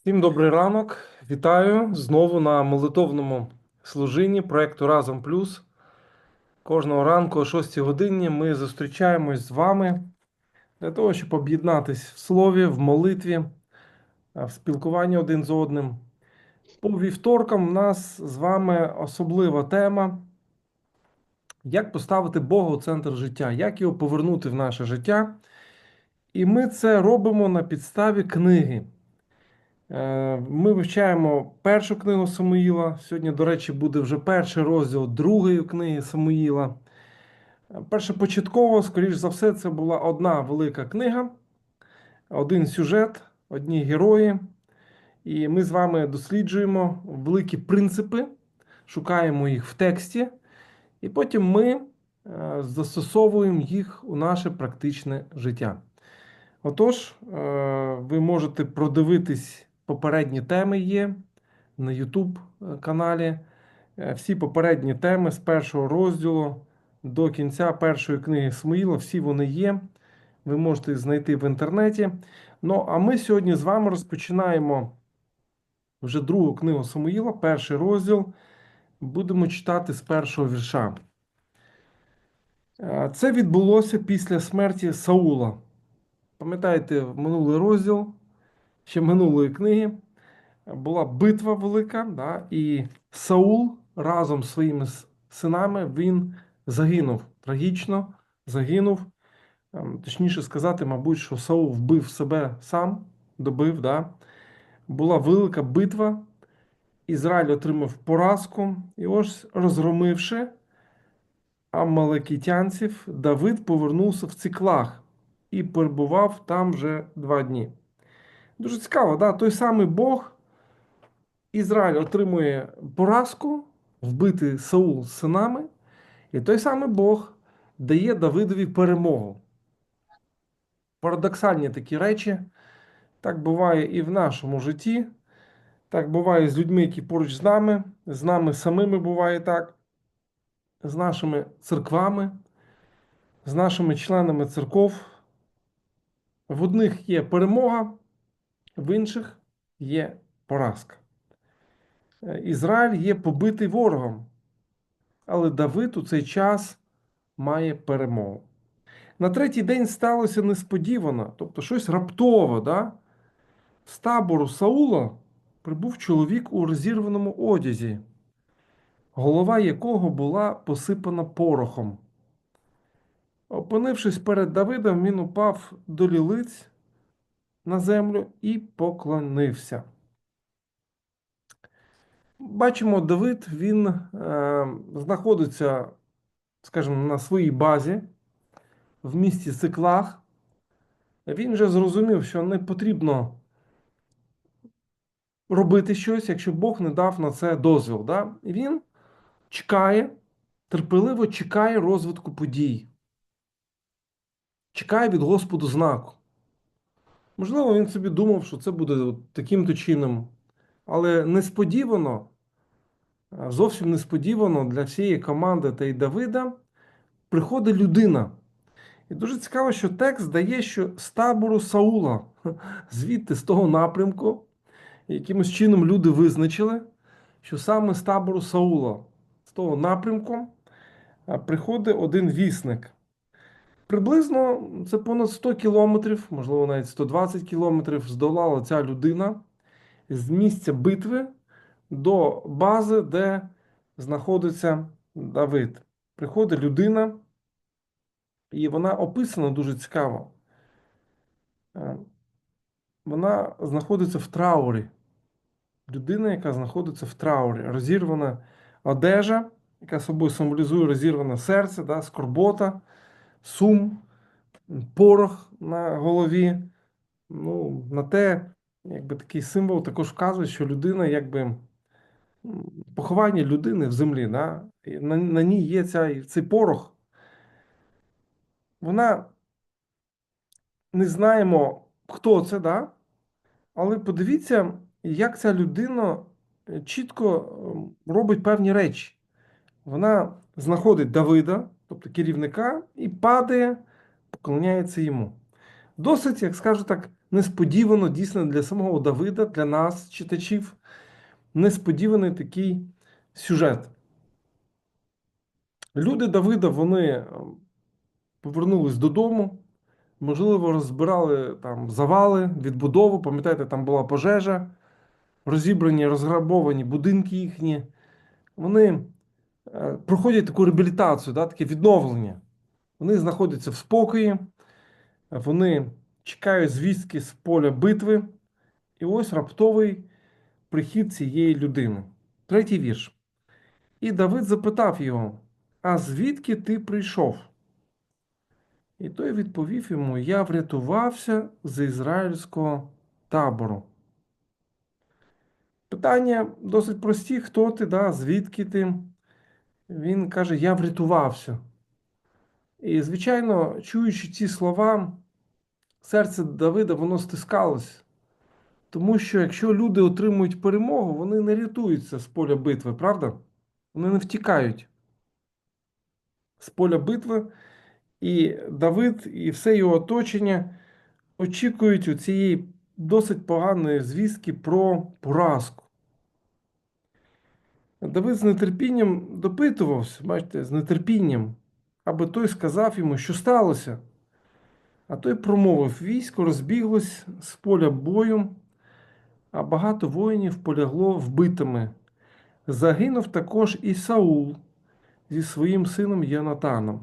Всім добрий ранок. Вітаю знову на молитовному служінні проекту Разом Плюс. Кожного ранку о 6 годині ми зустрічаємось з вами для того, щоб об'єднатись в слові, в молитві, в спілкуванні один з одним. По вівторкам у нас з вами особлива тема. Як поставити Бога у центр життя, як його повернути в наше життя. І ми це робимо на підставі книги. Е, Ми вивчаємо першу книгу Самуїла. Сьогодні, до речі, буде вже перший розділ другої книги Самуїла. Першопочатково, скоріш за все, це була одна велика книга, один сюжет, одні герої. І ми з вами досліджуємо великі принципи, шукаємо їх в тексті, і потім ми е, застосовуємо їх у наше практичне життя. Отож, е, ви можете продивитись попередні теми є на YouTube каналі. Е, Всі попередні теми з першого розділу до кінця першої книги Смоїла, всі вони є. Ви можете знайти в інтернеті. Ну, а ми сьогодні з вами розпочинаємо вже другу книгу Самуїла, перший розділ. Будемо читати з першого вірша. Е, Це відбулося після смерті Саула. Пам'ятаєте, минулий розділ ще минулої книги була битва велика, да, і Саул разом з своїми синами він загинув. Трагічно загинув. Ем, Точніше сказати, мабуть, що Саул вбив себе сам, добив. Да. Була велика битва. Ізраїль отримав поразку. І ось, розгромивши амалекітянців, Давид повернувся в Циклах і перебував там вже два дні. Дуже цікаво, да? той самий Бог, Ізраїль отримує поразку, вбитий Саул з синами, і той самий Бог дає Давидові перемогу. Парадоксальні такі речі. Так буває і в нашому житті. Так буває з людьми, які поруч з нами, з нами самими буває так, з нашими церквами, з нашими членами церков. В одних є перемога, в інших є поразка. Е, Ізраїль є побитий ворогом, але Давид у цей час має перемогу. На третій день сталося несподівано, тобто щось раптово. Да? З табору Саула прибув чоловік у розірваному одязі, голова якого була посипана порохом. Опинившись перед Давидом, він упав до лілиць на землю і поклонився. Бачимо, Давид він е, знаходиться, скажімо, на своїй базі в місті Циклах. Він вже зрозумів, що не потрібно робити щось, якщо Бог не дав на це дозвіл. Да? І він чекає, терпеливо чекає розвитку подій. Чекає від Господу знаку. Можливо, він собі думав, що це буде таким-то чином. Але несподівано, е, зовсім несподівано для всієї команди та й Давида приходить людина. І дуже цікаво, що текст дає, що з табору Саула, звідти, з того напрямку, якимось чином люди визначили, що саме з табору Саула, з того напрямку, приходить один вісник. Приблизно це понад 100 кілометрів, можливо, навіть 120 кілометрів здолала ця людина з місця битви до бази, де знаходиться Давид. Приходить людина, і вона описана дуже цікаво. Е, Вона знаходиться в траурі. Людина, яка знаходиться в траурі, розірвана одежа, яка собою символізує розірване серце, да, скорбота, сум, порох на голові. Ну, на те, якби такий символ також вказує, що людина, якби поховання людини в землі, да, на, на ній є ця, цей порох. Вона не знаємо, хто це, да? але подивіться, як ця людина е, чітко робить певні речі. Вона знаходить Давида, тобто керівника, і падає, поклоняється йому. Досить, як скажу так, несподівано дійсно для самого Давида, для нас, читачів, несподіваний такий сюжет. Люди Давида вони е, повернулись додому, можливо, розбирали там завали, відбудову. Пам'ятаєте, там була пожежа, розібрані, розграбовані будинки їхні. Вони проходять таку реабілітацію, да, таке відновлення. Вони знаходяться в спокої, вони чекають звістки з поля битви. І ось раптовий прихід цієї людини. Третій вірш. І Давид запитав його: А звідки ти прийшов? І той відповів йому: Я врятувався з ізраїльського табору. Питання досить прості: хто ти, да? звідки ти? Він каже: Я врятувався. І, звичайно, чуючи ці слова, серце Давида воно стискалось. Тому що якщо люди отримують перемогу, вони не рятуються з поля битви, правда? Вони не втікають з поля битви. І Давид і все його оточення очікують у цієї досить поганої звістки про поразку. Давид з нетерпінням допитувався, бачите, з нетерпінням, аби той сказав йому, що сталося. А той промовив: військо розбіглось з поля бою, а багато воїнів полягло вбитими. Загинув також і Саул зі своїм сином Йонатаном.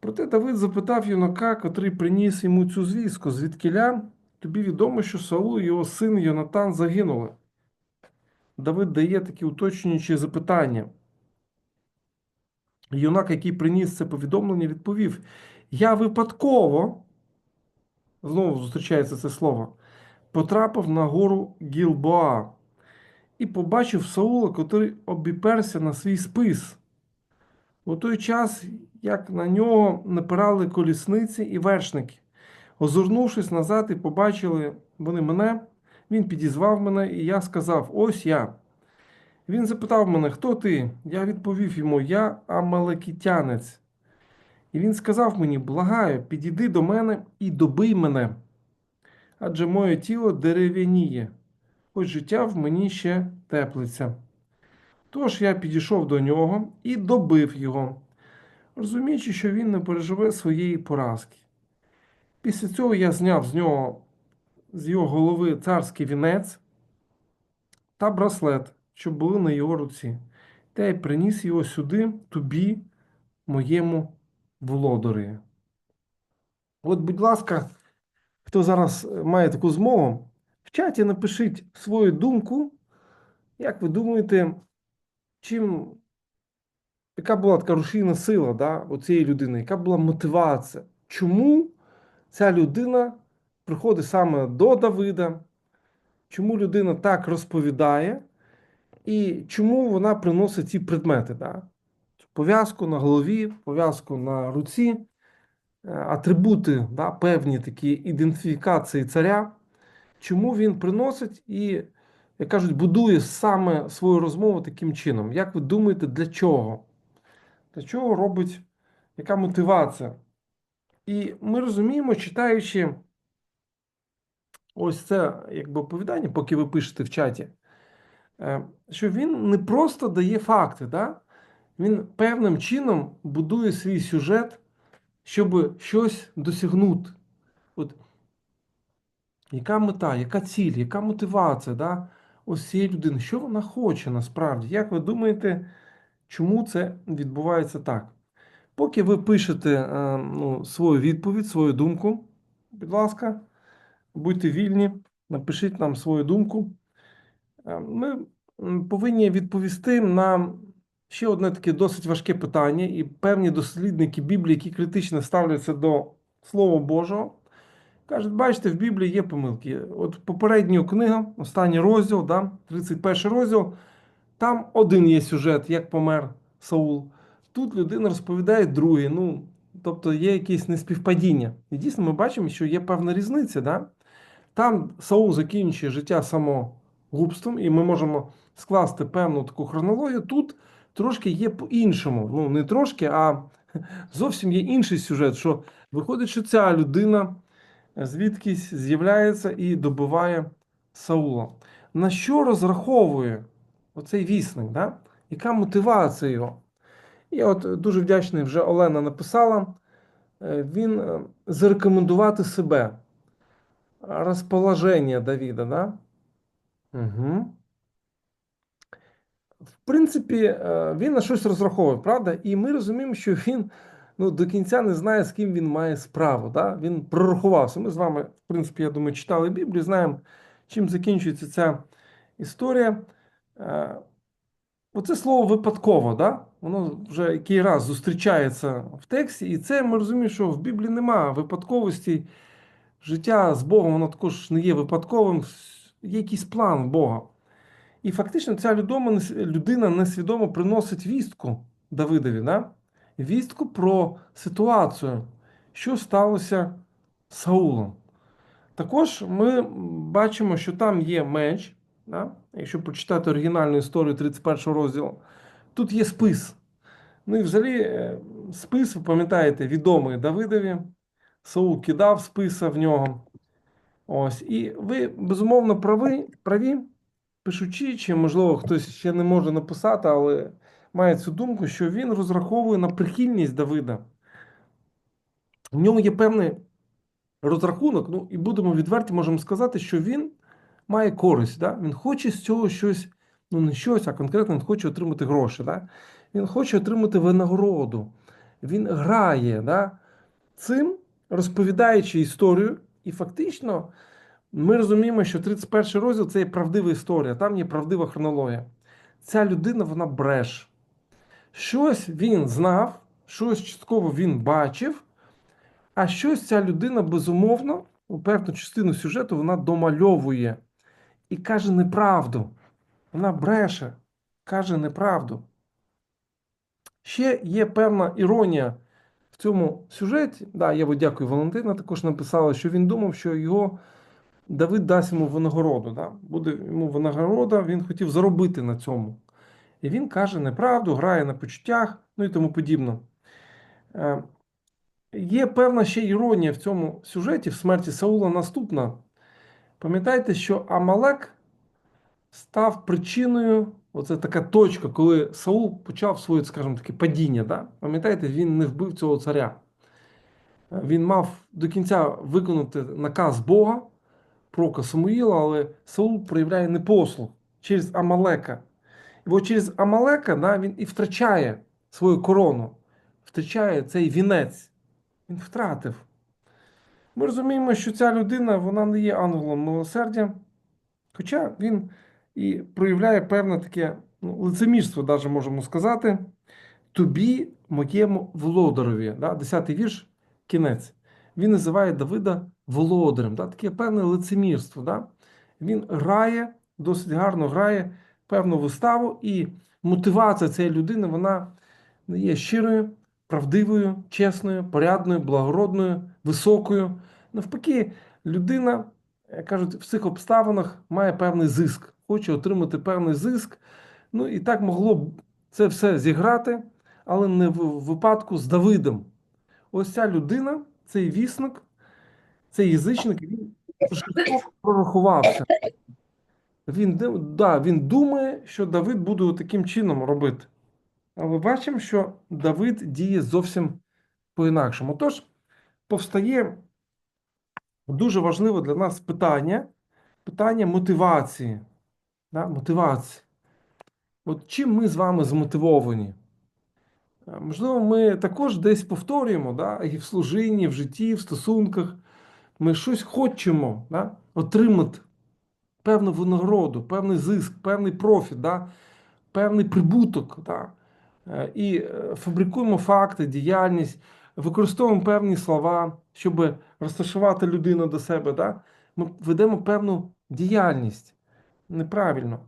Проте Давид запитав юнака, котрий приніс йому цю звістку, звідкиля тобі відомо, що Саул і його син Йонатан загинули. Давид дає такі уточнюючі запитання. Юнак, який приніс це повідомлення, відповів: Я випадково, знову зустрічається це слово, потрапив на гору Гілбоа і побачив Саула, котрий обіперся на свій спис. У той час, як на нього напирали колісниці і вершники. Озирнувшись назад і побачили вони мене, він підізвав мене, і я сказав: Ось я. Він запитав мене, хто ти? Я відповів йому: Я амалекітянець. І він сказав мені: Благаю, підійди до мене і добий мене. Адже моє тіло дерев'яніє, хоч життя в мені ще теплиться. Тож я підійшов до нього і добив його, розуміючи, що він не переживе своєї поразки. Після цього я зняв з нього з його голови царський вінець та браслет, що були на його руці, та й приніс його сюди, тобі, моєму володарі. От, будь ласка, хто зараз має таку змогу, в чаті напишіть свою думку, як ви думаєте, чим яка була така рушійна сила да, у цієї людини, яка була мотивація? Чому ця людина приходить саме до Давида? Чому людина так розповідає, і чому вона приносить ці предмети? Да? Пов'язку на голові, пов'язку на руці, е, атрибути, да, певні такі ідентифікації царя, чому він приносить і, як кажуть, будує саме свою розмову таким чином. Як ви думаєте, для чого? Для чого робить яка мотивація? І ми розуміємо, читаючи ось це якби оповідання, поки ви пишете в чаті, е, що він не просто дає факти, да? він певним чином будує свій сюжет, щоб щось досягнути. От яка мета, яка ціль, яка мотивація да? ось цієї людини? Що вона хоче насправді? Як ви думаєте, чому це відбувається так? Поки ви пишете е, ну, свою відповідь, свою думку, будь ласка, будьте вільні, напишіть нам свою думку. Е, Ми повинні відповісти на ще одне таке досить важке питання, і певні дослідники Біблії, які критично ставляться до Слова Божого, кажуть, бачите, в Біблії є помилки. От попередня книга, останній розділ, да, 31 розділ, там один є сюжет, як помер Саул. Тут людина розповідає другий. Ну, тобто є якесь неспівпадіння. І дійсно ми бачимо, що є певна різниця. Да? Там Саул закінчує життя самогубством, і ми можемо скласти певну таку хронологію. Тут трошки є по-іншому. Ну, не трошки, а зовсім є інший сюжет. Що виходить, що ця людина звідкись з'являється і добиває Саула. На що розраховує оцей вісник? Да? Яка мотивація його? І от дуже вдячний вже Олена написала. е, Він е, зарекомендувати себе. Розположення Давіда, да? Угу. В принципі, е, він на щось розраховує, правда? І ми розуміємо, що він ну, до кінця не знає, з ким він має справу. Да? Він прорахувався. Ми з вами, в принципі, я думаю, читали Біблію, знаємо, чим закінчується ця історія. Е, Оце слово випадково, да? воно вже який раз зустрічається в тексті, і це ми розуміємо, що в Біблії немає випадковості. Життя з Богом, воно також не є випадковим, є якийсь план Бога. І фактично ця людина, несвідомо приносить вістку Давидові, да? вістку про ситуацію, що сталося з Саулом. Також ми бачимо, що там є меч. Да? Якщо прочитати оригінальну історію 31 розділу, тут є спис. Ну і взагалі е, спис, ви пам'ятаєте, відомий Давидові. Саул кидав списа в нього. Ось. І ви, безумовно, праві, праві, пишучи, чи, можливо, хтось ще не може написати, але має цю думку, що він розраховує на прихильність Давида. В ньому є певний розрахунок, ну і будемо відверті, можемо сказати, що він має користь. Да? Він хоче з цього щось, ну не щось, а конкретно він хоче отримати гроші. Да? Він хоче отримати винагороду. Він грає да? цим, розповідаючи історію, і фактично ми розуміємо, що 31 розділ це є правдива історія, там є правдива хронологія. Ця людина вона бреш. Щось він знав, щось частково він бачив, а щось ця людина безумовно, у певну частину сюжету вона домальовує і каже неправду. Вона бреше, каже неправду. Ще є певна іронія в цьому сюжеті. Да, я дякую, Валентина також написала, що він думав, що його Давид дасть йому винагороду. Да? Буде йому винагорода, він хотів заробити на цьому. І він каже неправду, грає на почуттях, ну і тому подібне. Е, Є певна ще іронія в цьому сюжеті в смерті Саула наступна. Пам'ятаєте, що Амалек став причиною, оце така точка, коли Саул почав своє, скажімо таке, падіння. Да? Пам'ятаєте, він не вбив цього царя. Він мав до кінця виконати наказ Бога, пророка Самуїла, але Саул проявляє непослух через Амалека. І от через Амалека да, він і втрачає свою корону, втрачає цей вінець. Він втратив. Ми розуміємо, що ця людина вона не є ангелом милосердя, хоча він і проявляє певне таке ну, лицемірство, навіть можемо сказати. Тобі, моєму володарові. Да? Десятий вірш, кінець. Він називає Давида володарем. Да? Таке певне лицемірство. Да? Він грає, досить гарно грає певну виставу, і мотивація цієї людини вона є щирою, правдивою, чесною, порядною, благородною, високою. Навпаки, людина, як кажуть, в цих обставинах має певний зиск, хоче отримати певний зиск. Ну і так могло б це все зіграти, але не в випадку з Давидом. Ось ця людина, цей вісник, цей язичник, він прорахувався. Він, да, він думає, що Давид буде таким чином робити. Але бачимо, що Давид діє зовсім по-інакшому. Тож, повстає дуже важливе для нас питання питання мотивації. Да? Мотивації. От чим ми з вами змотивовані? Можливо, ми також десь повторюємо да? і в служінні, в житті, в стосунках. Ми щось хочемо да? отримати певну винагороду, певний зиск, певний профіт, да? певний прибуток. Да? І фабрикуємо факти, діяльність, використовуємо певні слова, щоб розташувати людину до себе. Да? Ми ведемо певну діяльність неправильно.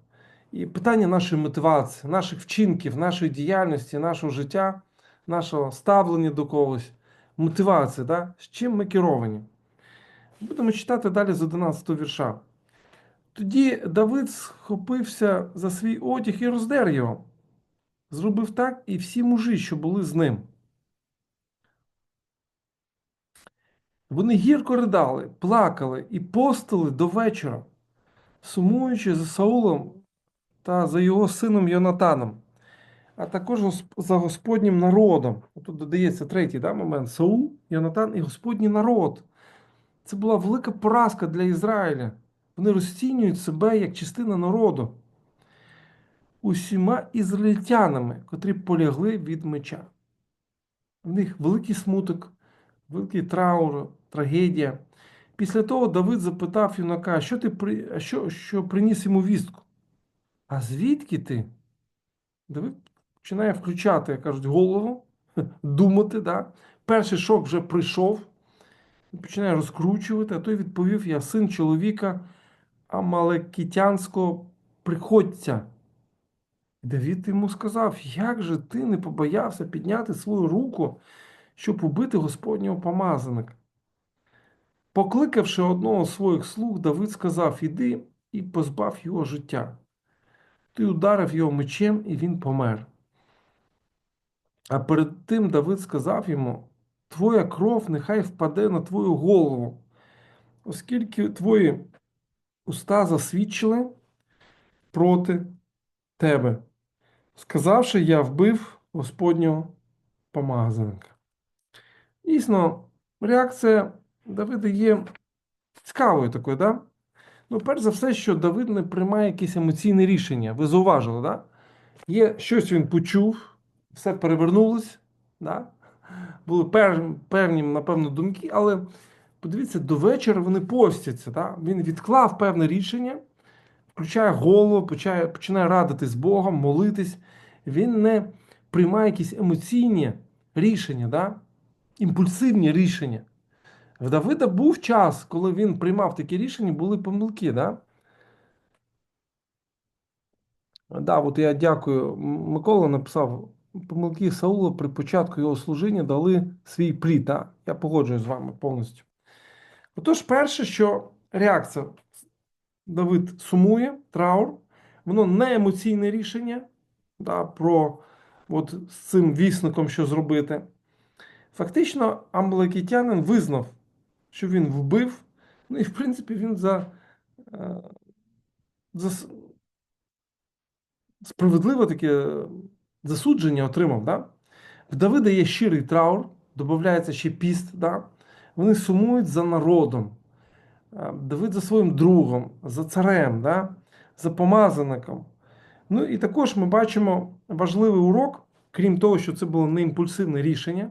І питання нашої мотивації, наших вчинків, нашої діяльності, нашого життя, нашого ставлення до когось, мотивація, да? з чим ми керовані. Будемо читати далі з 11 вірша. Тоді Давид схопився за свій одяг і роздер його. Зробив так і всі мужі, що були з ним. Вони гірко ридали, плакали і постили до вечора, сумуючи за Саулом та за його сином Йонатаном, а також за Господнім народом. Тут додається третій да, момент: Саул, Йонатан і Господній народ. Це була велика поразка для Ізраїля. Вони розцінюють себе як частина народу усіма ізраїльтянами, котрі полягли від меча. В них великий смуток, великий траур, трагедія. Після того Давид запитав юнака, що ти при... що, що приніс йому вістку? А звідки ти? Давид починає включати, як кажуть, голову, думати. Да? Перший шок вже прийшов, починає розкручувати, а той відповів: Я син чоловіка Амалекітянського приходця. Давід йому сказав: Як же ти не побоявся підняти свою руку, щоб убити Господнього помазаника? Покликавши одного з своїх слуг, Давид сказав: Іди і позбав його життя. Ти ударив його мечем, і він помер. А перед тим Давид сказав йому: Твоя кров нехай впаде на твою голову, оскільки твої уста засвідчили проти тебе, сказавши, я вбив Господнього помазаника. Дійсно, реакція Давида є цікавою такою, да? Ну, перш за все, що Давид не приймає якесь емоційне рішення. Ви зауважили, да? Є щось він почув, все перевернулось, да? були певні, напевно, думки, але подивіться, до вечора вони постяться. Да? Він відклав певне рішення, включає голову, починає, починає радити з Богом, молитись. Він не приймає якісь емоційні рішення, да? імпульсивні рішення. В Давида був час, коли він приймав такі рішення, були помилки. Да? Да, от я дякую. Микола написав, помилки Саула при початку його служіння дали свій плід. Да? Я погоджуюсь з вами повністю. Отож, перше, що реакція. Давид сумує, траур, воно не емоційне рішення да, про от, з цим вісником, що зробити. Фактично, амалекітянин визнав, що він вбив, ну і в принципі він за, е, за справедливе таке засудження отримав. Да? В Давида є щирий траур, додається ще піст. Да? Вони сумують за народом. Е, Давид за своїм другом, за царем, да? за помазаником. Ну і також ми бачимо важливий урок, крім того, що це було не імпульсивне рішення.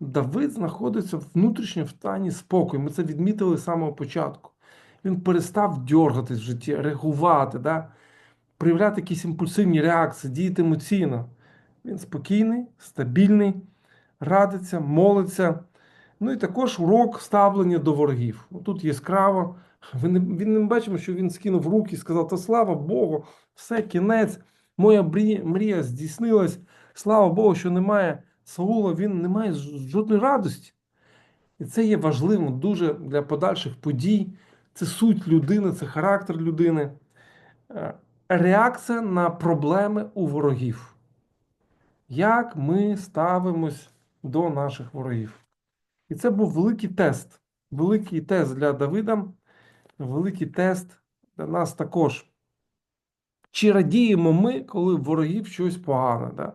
Давид знаходиться в внутрішньому стані спокою. Ми це відмітили з самого початку. Він перестав дергатись в житті, реагувати, да? проявляти якісь імпульсивні реакції, діяти емоційно. Він спокійний, стабільний, радиться, молиться. Ну і також урок ставлення до ворогів. Тут яскраво. Він він не бачимо, що він скинув руки і сказав: Та слава Богу, все, кінець, моя мрія здійснилась. Слава Богу, що немає Саула, він не має жодної радості. І це є важливим дуже для подальших подій. Це суть людини, це характер людини. Е, Реакція на проблеми у ворогів. Як ми ставимось до наших ворогів? І це був великий тест. Великий тест для Давида, великий тест для нас також. Чи радіємо ми, коли ворогів щось погане? Да?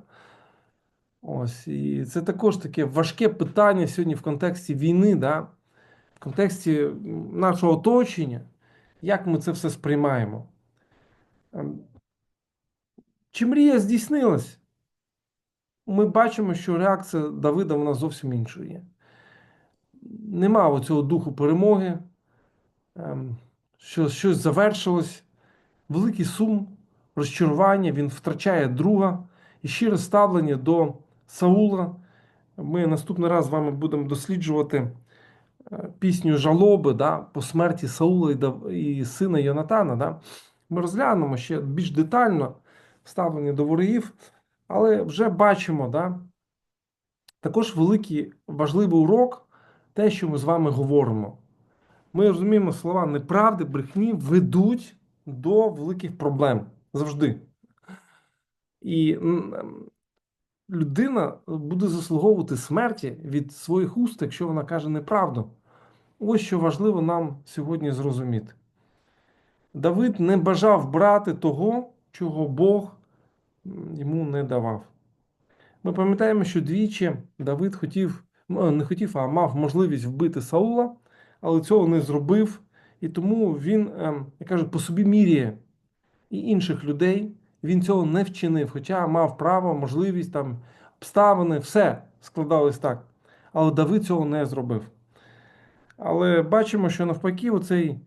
Ось, і це також таке важке питання сьогодні в контексті війни, да? в контексті нашого оточення, як ми це все сприймаємо. Ем, Чи мрія здійснилась? Ми бачимо, що реакція Давида вона зовсім іншою є. Нема оцього духу перемоги, ем, що щось завершилось, великий сум, розчарування, він втрачає друга і щире ставлення до Саула. Ми наступний раз з вами будемо досліджувати е, пісню жалоби да, по смерті Саула і, сина Йонатана. Да. Ми розглянемо ще більш детально ставлення до ворогів, але вже бачимо, да, також великий важливий урок, те, що ми з вами говоримо. Ми розуміємо, слова неправди, брехні ведуть до великих проблем завжди. І людина буде заслуговувати смерті від своїх уст, якщо вона каже неправду. ось що важливо нам сьогодні зрозуміти. Давид не бажав брати того, чого Бог йому не давав. Ми пам'ятаємо, що двічі Давид хотів, не хотів, а мав можливість вбити Саула, але цього не зробив. І тому він, ем, як кажуть, по собі міряє і інших людей. Він цього не вчинив, хоча мав право, можливість, там, обставини, все складалось так. Але Давид цього не зробив. Але бачимо, що навпаки, оцей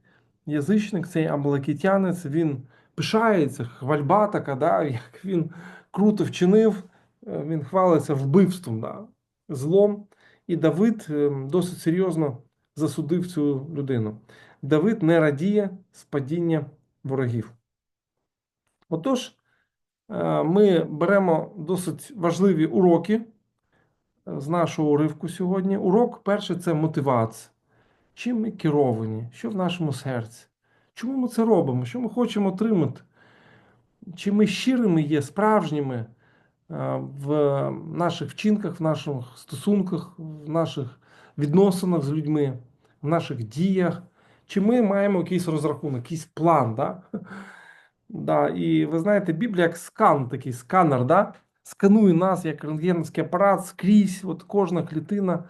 язичник, цей амалакітянець, він пишається, хвальба така, да, як він круто вчинив, е, він хвалиться вбивством, да, злом. І Давид е, досить серйозно засудив цю людину. Давид не радіє з падіння ворогів. Отож, ми беремо досить важливі уроки з нашого уривку сьогодні. Урок перший це мотивація. Чим ми керовані? Що в нашому серці? Чому ми це робимо? Що ми хочемо отримати? Чи ми щирими є, справжніми е, в наших вчинках, в наших стосунках, в наших відносинах з людьми, в наших діях? Чи ми маємо якийсь розрахунок, якийсь план? Да? Да, І ви знаєте, Біблія як скан, такий сканер, да? сканує нас як рентгенівський апарат скрізь, от кожна клітина.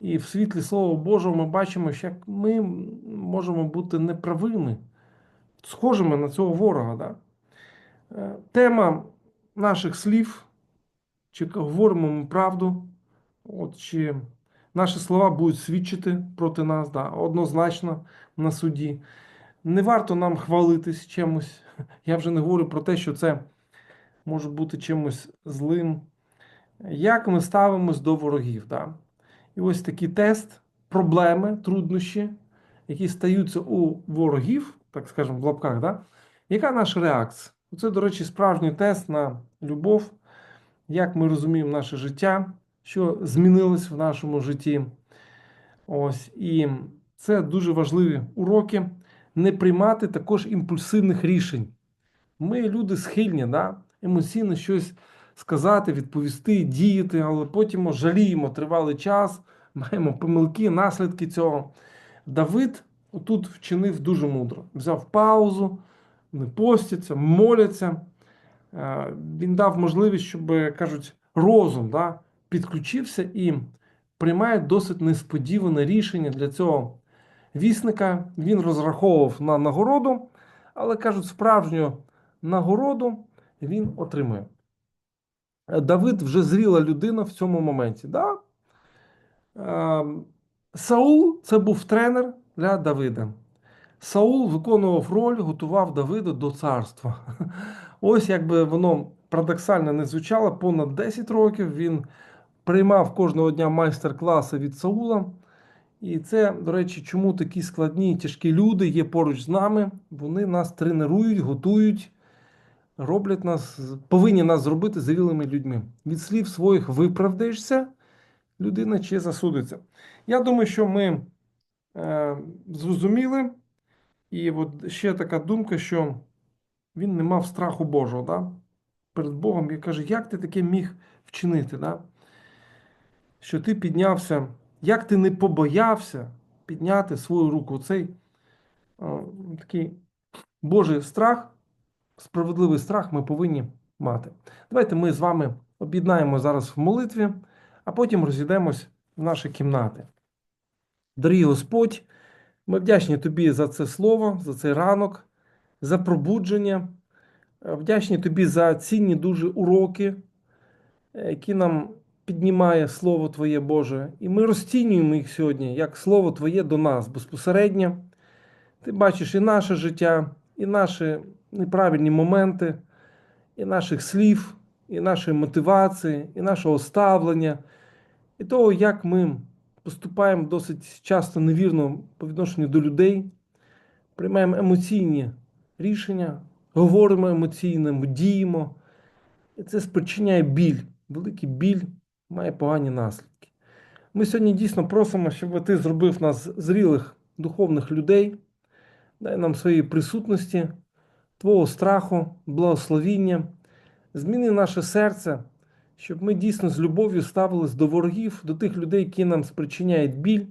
І в світлі Слова Божого ми бачимо, що ми можемо бути неправими, схожими на цього ворога. Да? Е, тема наших слів, чи говоримо ми правду, от, чи наші слова будуть свідчити проти нас, да, однозначно на суді. Не варто нам хвалитись чимось. Я вже не говорю про те, що це може бути чимось злим. Як ми ставимось до ворогів? Да? І ось такий тест, проблеми, труднощі, які стаються у ворогів, так скажемо, в лапках, да? яка наша реакція? Це, до речі, справжній тест на любов, як ми розуміємо наше життя, що змінилось в нашому житті. Ось, І це дуже важливі уроки. Не приймати також імпульсивних рішень. Ми люди схильні, да? емоційно щось сказати, відповісти, діяти, але потім жаліємо тривалий час, маємо помилки, наслідки цього. Давид тут вчинив дуже мудро. Взяв паузу, не постяться, моляться. Е, він дав можливість, щоб кажуть, розум да, підключився і приймає досить несподіване рішення для цього вісника. Він розраховував на нагороду, але кажуть, справжню нагороду він отримує. Е, Давид вже зріла людина в цьому моменті. Да? Ем, Саул це був тренер для Давида. Саул виконував роль, готував Давида до царства. Ось якби воно парадоксально не звучало, понад 10 років він приймав кожного дня майстер-класи від Саула. І це, до речі, чому такі складні і тяжкі люди є поруч з нами. Вони нас тренують, готують роблять нас, повинні нас зробити завілими людьми. Від слів своїх виправдаєшся, людина чи засудиться. Я думаю, що ми е, зрозуміли, і от ще така думка, що він не мав страху Божого да? перед Богом і каже, як ти таке міг вчинити? Да? Що ти піднявся, як ти не побоявся підняти свою руку? Цей о, такий Божий страх справедливий страх ми повинні мати. Давайте ми з вами об'єднаємо зараз в молитві, а потім розійдемось в наші кімнати. Дорогий Господь, ми вдячні Тобі за це слово, за цей ранок, за пробудження. Вдячні Тобі за цінні дуже уроки, які нам піднімає Слово Твоє Боже. І ми розцінюємо їх сьогодні як Слово Твоє до нас безпосередньо. Ти бачиш і наше життя, і наші неправильні моменти і наших слів, і нашої мотивації, і нашого ставлення, і того, як ми поступаємо досить часто невірно по відношенню до людей, приймаємо емоційні рішення, говоримо емоційно, діємо. І це спричиняє біль. Великий біль має погані наслідки. Ми сьогодні дійсно просимо, щоб ти зробив нас зрілих духовних людей, дай нам своєї присутності. Твого страху, благословіння, зміни наше серце, щоб ми дійсно з любов'ю ставились до ворогів, до тих людей, які нам спричиняють біль.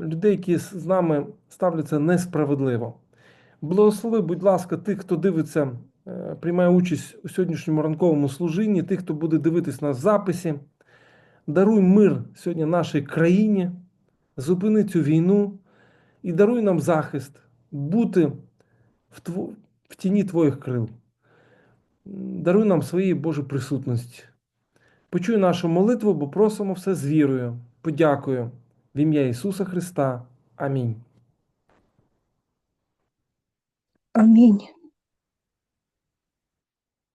людей, які з нами ставляться несправедливо. Благослови, будь ласка, тих, хто дивиться, приймає участь у сьогоднішньому ранковому служінні, тих, хто буде дивитись на записі. Даруй мир сьогодні нашій країні, зупини цю війну і даруй нам захист, бути в, тво- в тіні Твоїх крил. Даруй нам своєї Божої присутності. Почуй нашу молитву, бо просимо все з вірою. Подякую в ім'я Ісуса Христа. Амінь. Амінь.